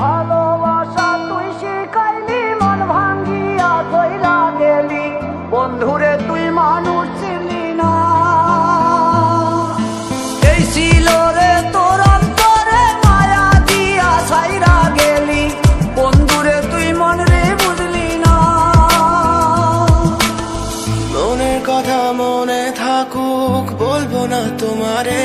ভালোবাসা তুই শিখাইলি, মন ভাঙ্গিয়া কইরা গেলি। বন্ধুরে, তুই মানুষ ছিলি না। এই তোর মায়া দিয়া ছাইরা গেলি। বন্ধুরে, তুই মন রে না। মনের কথা মনে থাকুক, বলব না তোমারে।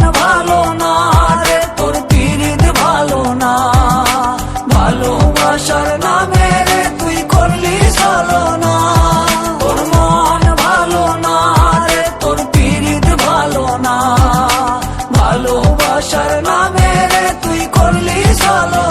চলো না ভালো না রে তোর ভালো না। ভালোবাসার নামে তুই করলি চলো।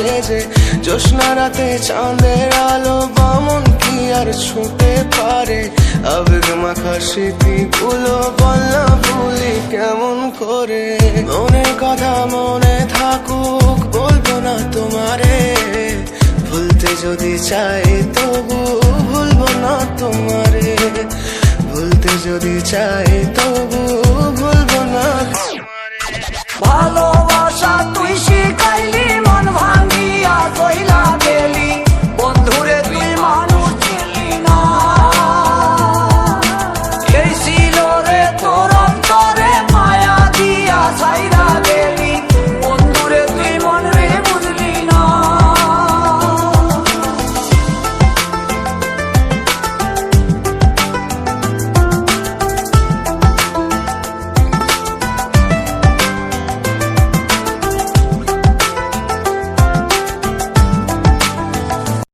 সেজে জ্যোৎস্না রাতে চাঁদের আলো বামন কি আর ছুটে পারে? আবেগ মাখা স্মৃতিগুলো বললা ভুলি কেমন করে? মনের কথা মনে থাকুক, বলব না তোমারে। ভুলতে যদি চাই